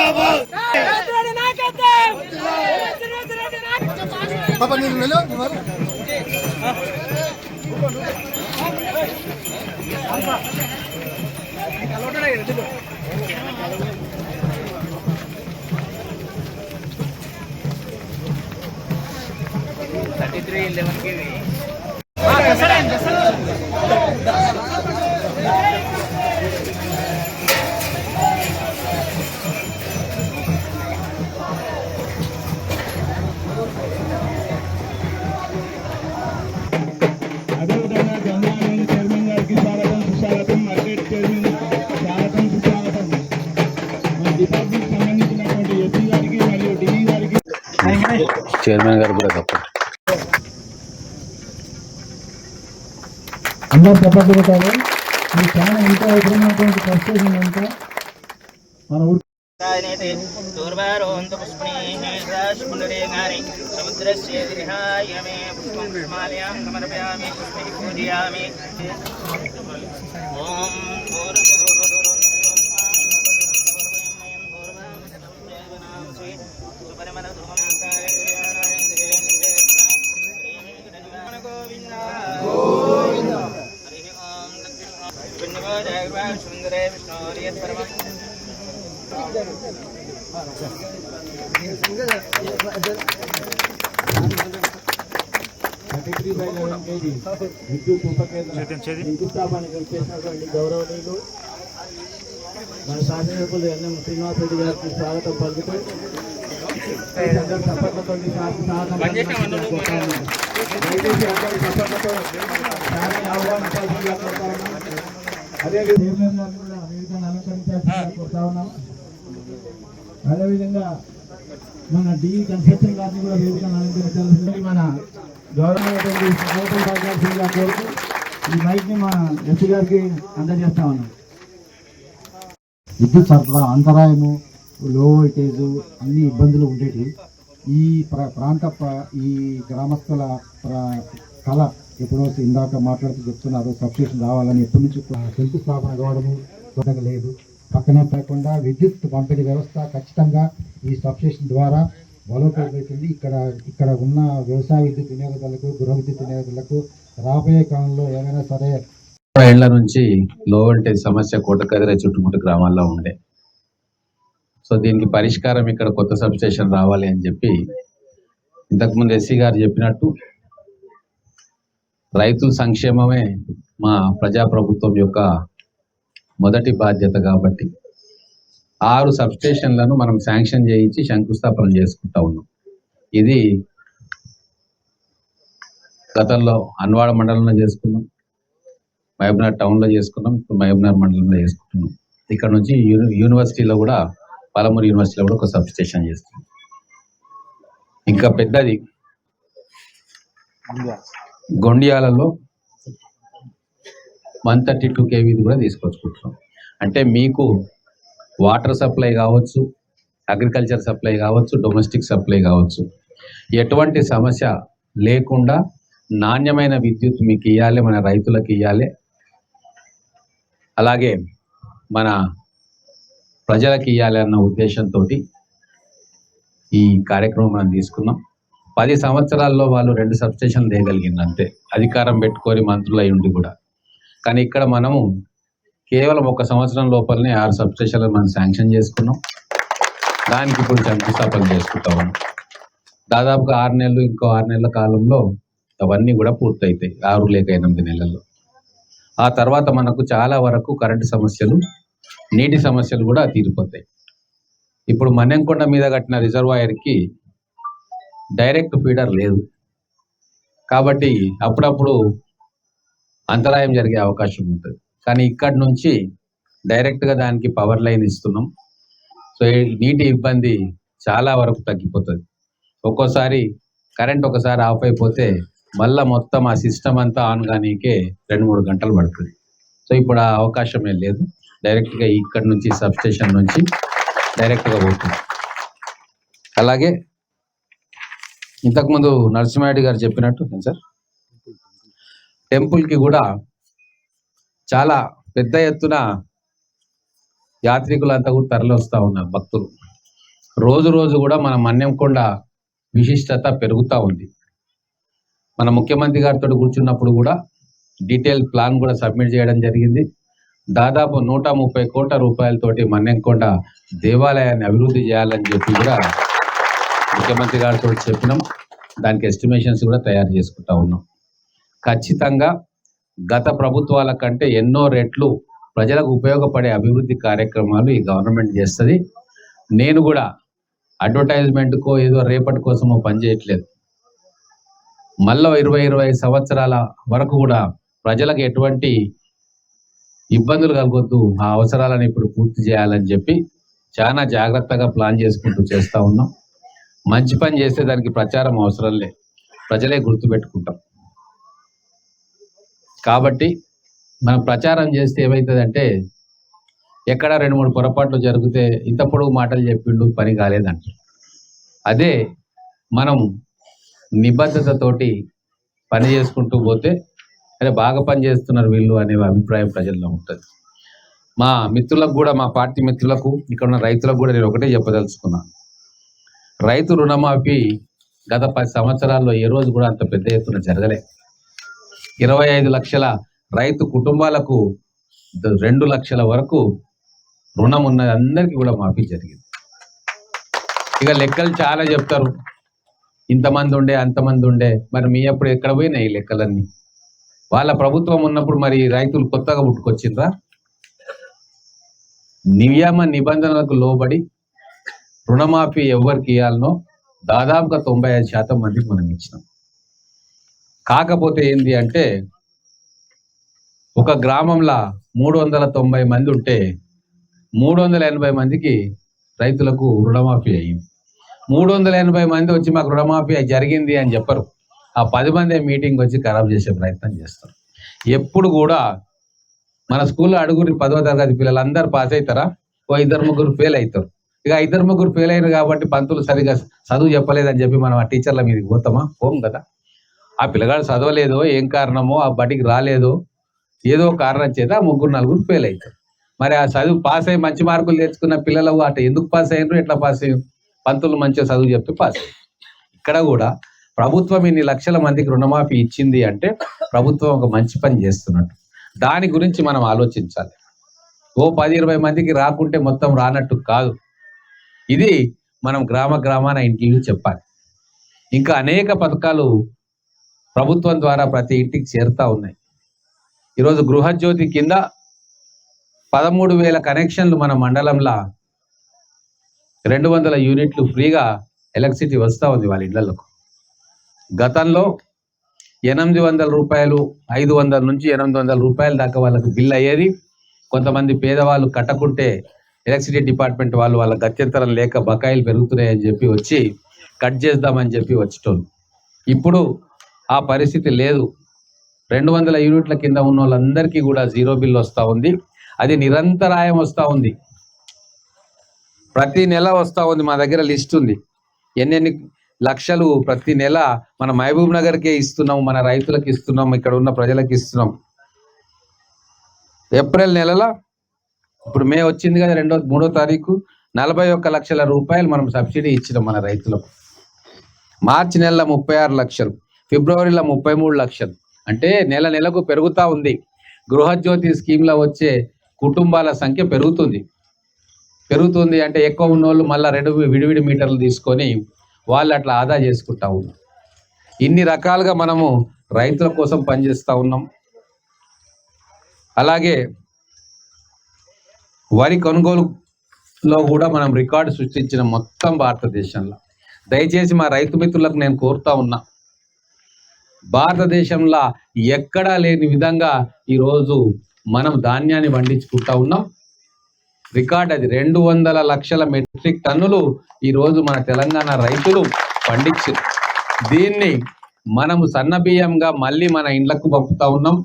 రాజరెడ్డి నాయకత్వం రాజరెడ్డి నాయకత్వం పాప నేను నెల చైర్మన్ గారు కూడా తప్ప. అందరూ చెప్పగలుగుతారు ఈ చాలా ఇంకా ఎదురైనటువంటి పరిస్థితి అంటే మన ఊరు సముద్రస్య విష్ణువో జగర్వా సుందరే విష్ణోరియత్పరమ థర్టీ బై లెవెన్ కేజీ విద్యుత్ ఉపకేంద్రం శంకుస్థాపన చేసినటువంటి గౌరవనీయులు మన శాసనసభ్యులు ఎన్ఎం శ్రీనివాస్ రెడ్డి గారికి స్వాగతం పలుకుతూ సపట్లతో దయచేసి అదేవిధంగా మన డి కన్స్ట్రక్షన్ గారిని కూడా వేదికను అలంకరించాల్సింది మన గౌరవమైనటువంటి కోరుతూ ఈ మన ఎస్సీ గారికి అందజేస్తా ఉన్నాం. విద్యుత్ సరఫరా అంతరాయము లో వోల్టేజ్ అన్ని ఇబ్బందులు ఉండేవి ఈ ప్ర ప్రాంత ప్ర- ఈ గ్రామస్తుల ప్ర- కళ ఎప్పుడో ఇందాక మాట్లాడుతూ చెప్తున్నారు సబ్స్టేషన్ రావాలని ఎప్పటి నుంచి శంకుస్థాపన కావడము లేదు. పక్కనే కాకుండా విద్యుత్ పంపిణీ వ్యవస్థ ఖచ్చితంగా ఈ సబ్స్టేషన్ ద్వారా బలోపేతమవుతుంది. ఇక్కడ ఇక్కడ ఉన్న వ్యవసాయ విద్యుత్ వినియోగదారులకు గృహ విద్యుత్ వినియోగదారులకు రాబోయే కాలంలో ఏమైనా సరే ఏళ్ళ నుంచి లో వోల్టేజ్ సమస్య కోటకదిరే చుట్టుముట్టు గ్రామాల్లో ఉండే. సో దీనికి పరిష్కారం ఇక్కడ కొత్త సబ్స్టేషన్ రావాలి అని చెప్పి ఇంతకుముందు ఎస్సీ గారు చెప్పినట్టు రైతుల సంక్షేమమే మా ప్రజాప్రభుత్వం యొక్క మొదటి బాధ్యత కాబట్టి ఆరు సబ్స్టేషన్లను మనం శాంక్షన్ చేయించి శంకుస్థాపన చేసుకుంటా ఉన్నాం. ఇది గతంలో అన్వాడ మండలంలో చేసుకున్నాం మహబూబ్నగర్ టౌన్లో చేసుకున్నాం ఇప్పుడు మహబూబ్నగర్ మండలంలో చేసుకుంటున్నాం. ఇక్కడ నుంచి యూనివర్సిటీలో కూడా పాలమూరు యూనివర్సిటీలో కూడా ఒక సబ్ స్టేషన్ చేస్తున్నాం. ఇంకా పెద్దది గొండియాలలో వన్ థర్టీ టూ కేవీది కూడా తీసుకొచ్చుకుంటున్నాం. అంటే మీకు వాటర్ సప్లై కావచ్చు అగ్రికల్చర్ సప్లై కావచ్చు డొమెస్టిక్ సప్లై కావచ్చు. ఎటువంటి సమస్య లేకుండా నాణ్యమైన విద్యుత్ మీకు ఇవ్వాలి మన రైతులకు ఇవ్వాలి అలాగే మన ప్రజలకు ఇవ్వాలి అన్న ఉద్దేశంతో ఈ కార్యక్రమం మనం తీసుకున్నాం. పది సంవత్సరాల్లో వాళ్ళు రెండు సబ్స్టేషన్లు తేయగలిగింది అంతే అధికారం పెట్టుకొని మంత్రులు అయి ఉండి కూడా. కానీ ఇక్కడ మనము కేవలం ఒక సంవత్సరం లోపలనే ఆరు సబ్స్టేషన్లు మనం శాంక్షన్ చేసుకున్నాం. దానికి ఇప్పుడు శంకుస్థాపన చేసుకుంటా ఉన్నాం. దాదాపుగా ఆరు నెలలు ఇంకో ఆరు నెలల కాలంలో అవన్నీ కూడా పూర్తయితాయి ఆరు లేక ఎనిమిది నెలల్లో. ఆ తర్వాత మనకు చాలా వరకు కరెంటు సమస్యలు నీటి సమస్యలు కూడా తీరిపోతాయి. ఇప్పుడు మన్నెంకొండ మీద కట్టిన రిజర్వాయర్కి డైరెక్ట్ ఫీడర్ లేదు. కాబట్టి అప్పుడప్పుడు అంతరాయం జరిగే అవకాశం ఉంటుంది. కానీ ఇక్కడి నుంచి డైరెక్ట్గా దానికి పవర్ లైన్ ఇస్తున్నాం. సో నీటి ఇబ్బంది చాలా వరకు తగ్గిపోతుంది. ఒక్కోసారి కరెంట్ ఒకసారి ఆఫ్ అయిపోతే మళ్ళా మొత్తం ఆ సిస్టమ్ అంతా ఆన్ కానీకే రెండు మూడు గంటలు పడుతుంది. సో ఇప్పుడు ఆ అవకాశమే లేదు. డైరెక్ట్గా ఇక్కడి నుంచి సబ్స్టేషన్ నుంచి డైరెక్ట్గా పోతుంది అలాగే ఇంతకుముందు నరసింహారెడ్డి గారు చెప్పినట్టు ఏం సార్? టెంపుల్కి కూడా చాలా పెద్ద ఎత్తున యాత్రికులంతా కూడా తరలి వస్తూ ఉన్నారు భక్తులు. రోజు రోజు కూడా మన మన్యంకొండ విశిష్టత పెరుగుతూ ఉంది. మన ముఖ్యమంత్రి గారితో కూర్చున్నప్పుడు కూడా డీటెయిల్ ప్లాన్ కూడా సబ్మిట్ చేయడం జరిగింది. దాదాపు నూట ముప్పై కోట్ల రూపాయలతోటి మన్నెంకొండ దేవాలయాన్ని అభివృద్ధి చేయాలని చెప్పి కూడా ముఖ్యమంత్రి గారితో చెప్పినాం. దానికి ఎస్టిమేషన్స్ కూడా తయారు చేసుకుంటా ఉన్నాం. ఖచ్చితంగా గత ప్రభుత్వాల కంటే ఎన్నో రెట్లు ప్రజలకు ఉపయోగపడే అభివృద్ధి కార్యక్రమాలు ఈ గవర్నమెంట్ చేస్తుంది. నేను కూడా అడ్వర్టైజ్మెంట్కో ఏదో రేపటి కోసమో పనిచేయట్లేదు మళ్ళీ ఇరవై ఇరవై సంవత్సరాల వరకు కూడా ప్రజలకు ఎటువంటి ఇబ్బందులు కలగొద్దు. ఆ అవసరాలను ఇప్పుడు పూర్తి చేయాలని చెప్పి చాలా జాగ్రత్తగా ప్లాన్ చేసుకుంటూ చేస్తూ ఉన్నాం. మంచి పని చేస్తే దానికి ప్రచారం అవసరం లే ప్రజలే గుర్తుపెట్టుకుంటాం. కాబట్టి మనం ప్రచారం చేస్తే ఏమవుతుందంటే ఎక్కడ రెండు మూడు పొరపాట్లు జరిగితే ఇంత పొడుగు మాటలు చెప్పిండు పని కాలేదంట అదే మనం నిబద్ధతతోటి పని చేసుకుంటూ పోతే అరే బాగా పని చేస్తున్నారు వీళ్ళు అనే అభిప్రాయం ప్రజల్లో ఉంటుంది. మా మిత్రులకు కూడా మా పార్టీ మిత్రులకు ఇక్కడ ఉన్న రైతులకు కూడా నేను ఒకటే చెప్పదలుచుకున్నాను. రైతు రుణమాఫీ గత పది సంవత్సరాల్లో ఏ రోజు కూడా అంత పెద్ద ఎత్తున జరగలే. ఇరవై ఐదు లక్షల రైతు కుటుంబాలకు రెండు లక్షల వరకు రుణం ఉన్న అందరికీ కూడా మాఫీ జరిగింది. ఇక లెక్కలు చాలా చెప్తారు. ఇంతమంది ఉండే అంతమంది ఉండే. మరి మీ అప్పుడు ఎక్కడ పోయినాయి ఈ లెక్కలన్నీ? వాళ్ళ ప్రభుత్వం ఉన్నప్పుడు మరి రైతులు కొత్తగా పుట్టుకొచ్చిండ్రా? నియమ నిబంధనలకు లోబడి రుణమాఫీ ఎవరికి ఇవ్వాలనో దాదాపుగా తొంభై ఐదు శాతం మందికి మనం ఇచ్చినాం. కాకపోతే ఏంటి అంటే ఒక గ్రామంలో మూడు వందల తొంభై మంది ఉంటే మూడు వందల ఎనభై మందికి రైతులకు రుణమాఫీ అయ్యింది. మూడు వందల ఎనభై మంది వచ్చి మాకు రుణమాఫీ జరిగింది అని చెప్పరు. ఆ పది మంది మీటింగ్ వచ్చి ఖరాబ్ చేసే ప్రయత్నం చేస్తారు. ఎప్పుడు కూడా మన స్కూల్లో అడుగురి పదవ తరగతి పిల్లలు అందరు పాస్ అవుతారా? ఓ ఇద్దరు ముగ్గురు ఫెయిల్ అవుతారు. ఇక ఇద్దరు ముగ్గురు ఫెయిల్ అయినారు కాబట్టి పంతులు సరిగా చదువు చెప్పలేదని చెప్పి మనం ఆ టీచర్ల మీద పోతామా? పోం కదా. ఆ పిల్లగాడు చదవలేదు ఏం కారణమో ఆ బడికి రాలేదు ఏదో కారణం చేత ఆ ముగ్గురు నలుగురు ఫెయిల్ అవుతారు మరి ఆ చదువు పాస్ అయ్యి మంచి మార్కులు తెచ్చుకున్న పిల్లలు అటు ఎందుకు పాస్ అయ్యారు ఎట్లా పాస్ అయ్యారు పంతులు మంచిగా చదువు చెప్తే పాస్ ఇక్కడ కూడా ప్రభుత్వం ఇన్ని లక్షల మందికి రుణమాఫీ ఇచ్చింది అంటే ప్రభుత్వం ఒక మంచి పని చేస్తున్నట్టు. దాని గురించి మనం ఆలోచించాలి. ఓ పది ఇరవై మందికి రాకుంటే మొత్తం రానట్టు కాదు. ఇది మనం గ్రామ గ్రామాన ఇంటికి చెప్పాలి. ఇంకా అనేక పథకాలు ప్రభుత్వం ద్వారా ప్రతి ఇంటికి చేరుతా ఉన్నాయి. ఈరోజు గృహజ్యోతి కింద పదమూడు వేల కనెక్షన్లు మన మండలంలో రెండు వందల యూనిట్లు ఫ్రీగా ఎలక్ట్రిసిటీ వస్తూ ఉంది వాళ్ళ ఇళ్ళకు గతంలో ఎనిమిది వందల రూపాయలు ఐదు వందల నుంచి ఎనిమిది వందల రూపాయల దాకా వాళ్ళకు బిల్ అయ్యేది. కొంతమంది పేదవాళ్ళు కట్టకుంటే ఎలక్ట్రిసిటీ డిపార్ట్మెంట్ వాళ్ళు వాళ్ళ గత్యంతరం లేక బకాయిలు పెరుగుతున్నాయని చెప్పి వచ్చి కట్ చేద్దామని చెప్పి వచ్చేటోళ్ళు. ఇప్పుడు ఆ పరిస్థితి లేదు. రెండు వందల యూనిట్ల కింద ఉన్న వాళ్ళందరికీ కూడా జీరో బిల్ వస్తూ ఉంది. అది నిరంతరాయం వస్తూ ఉంది. ప్రతి నెల వస్తూ ఉంది. మా దగ్గర లిస్ట్ ఉంది. ఎన్నెన్ని లక్షలు ప్రతి నెల మన మహబూబ్ నగర్కే ఇస్తున్నాం మన రైతులకు ఇస్తున్నాం ఇక్కడ ఉన్న ప్రజలకు ఇస్తున్నాం ఏప్రిల్ నెలలో ఇప్పుడు మే వచ్చింది కదా రెండో మూడో తారీఖు నలభై ఒక్క లక్షల రూపాయలు మనం సబ్సిడీ ఇచ్చినాం మన రైతులకు. మార్చి నెల ముప్పై ఆరు లక్షలు ఫిబ్రవరిలో ముప్పై మూడు లక్షలు. అంటే నెల నెలకు పెరుగుతూ ఉంది. గృహజ్యోతి స్కీమ్లో వచ్చే కుటుంబాల సంఖ్య పెరుగుతుంది. పెరుగుతుంది అంటే ఎక్కువ ఉన్నోళ్ళు మళ్ళీ రెండు విడివిడి మీటర్లు తీసుకొని వాళ్ళు అట్లా ఆదా చేసుకుంటా ఉన్నారు. ఇన్ని రకాలుగా మనము రైతుల కోసం పనిచేస్తూ ఉన్నాం. అలాగే వరి కొనుగోలులో కూడా మనం రికార్డు సృష్టించిన మొత్తం భారతదేశంలో. దయచేసి మా రైతు మిత్రులకు నేను కోరుతా ఉన్నా భారతదేశంలో ఎక్కడా లేని విధంగా ఈరోజు మనం ధాన్యాన్ని పండించుకుంటా ఉన్నాం. రికార్డ్ అది రెండు వందల లక్షల మెట్రిక్ టన్నులు ఈరోజు మన తెలంగాణ రైతులు పండించారు దీన్ని మనము సన్న బియ్యంగా మళ్ళీ మన ఇండ్లకు పంపుతా ఉన్నాం.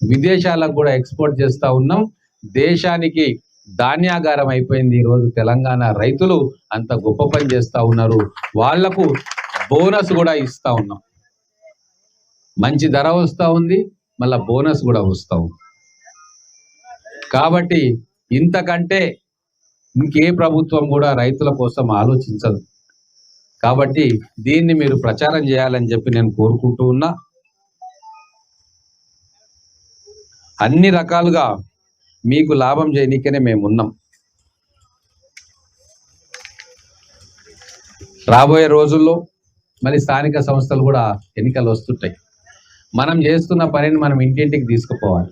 విదేశాలకు కూడా ఎక్స్పోర్ట్ చేస్తూ ఉన్నాం. దేశానికి ధాన్యాగారం అయిపోయింది. ఈరోజు తెలంగాణ రైతులు అంత గొప్ప పని చేస్తూ ఉన్నారు. వాళ్ళకు బోనస్ కూడా ఇస్తా ఉన్నాం. మంచి ధర వస్తూ ఉంది. మళ్ళా బోనస్ కూడా వస్తూ ఉంది. కాబట్టి ఇంతకంటే ఇంకే ప్రభుత్వం కూడా రైతుల కోసం ఆలోచించదు. కాబట్టి దీన్ని మీరు ప్రచారం చేయాలని చెప్పి నేను కోరుకుంటూ ఉన్నా. అన్ని రకాలుగా మీకు లాభం చేయనీకనే మేము ఉన్నాం. రాబోయే రోజుల్లో మళ్ళీ స్థానిక సంస్థలు కూడా ఎన్నికలు వస్తుంటాయి. మనం చేస్తున్న పనిని మనం ఇంటింటికి తీసుకుపోవాలి.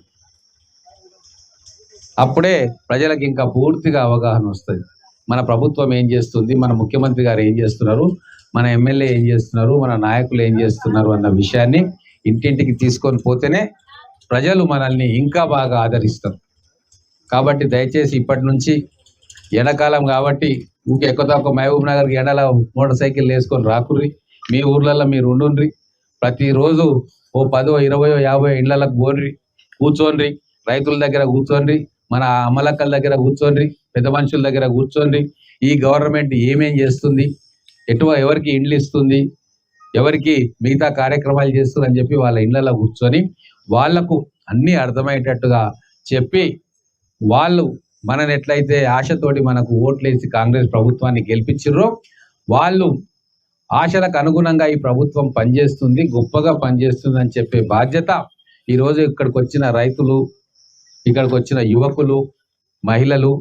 అప్పుడే ప్రజలకు ఇంకా పూర్తిగా అవగాహన వస్తుంది. మన ప్రభుత్వం ఏం చేస్తుంది? మన ముఖ్యమంత్రి గారు ఏం చేస్తున్నారు? మన ఎమ్మెల్యే ఏం చేస్తున్నారు? మన నాయకులు ఏం చేస్తున్నారు అన్న విషయాన్ని ఇంటింటికి తీసుకొని పోతేనే ప్రజలు మనల్ని ఇంకా బాగా ఆదరిస్తారు. కాబట్టి దయచేసి ఇప్పటి నుంచి ఎండాకాలం కాబట్టి ఊకే ఎక్కువ తక్కువ మహబూబ్ నగర్కి ఎండల మోటార్ సైకిల్ వేసుకొని రాకుర్రి. మీ ఊర్లలో మీరు ఉండుండ్రి. ప్రతిరోజు ఓ పదో ఇరవయో యాభై ఇళ్ళకు పోన్రి కూర్చోండ్రి. రైతుల దగ్గర కూర్చోండి మన అమలక్కల దగ్గర కూర్చోండి పెద్ద మనుషుల దగ్గర కూర్చోండి ఈ గవర్నమెంట్ ఏమేం చేస్తుంది? ఎటువ ఎవరికి ఇండ్లు ఇస్తుంది? ఎవరికి మిగతా కార్యక్రమాలు చేస్తుందని చెప్పి వాళ్ళ ఇండ్లలో కూర్చొని వాళ్ళకు అన్నీ అర్థమయ్యేటట్టుగా చెప్పి వాళ్ళు మనని ఎట్లయితే ఆశతోటి మనకు ఓట్లేసి కాంగ్రెస్ ప్రభుత్వాన్ని గెలిపించిర్రో వాళ్ళు ఆశలకు అనుగుణంగా ఈ ప్రభుత్వం పనిచేస్తుంది గొప్పగా పనిచేస్తుంది అని చెప్పే బాధ్యత ఈరోజు ఇక్కడికి వచ్చిన రైతులు ఇక్కడికి వచ్చిన యువకులు మహిళలు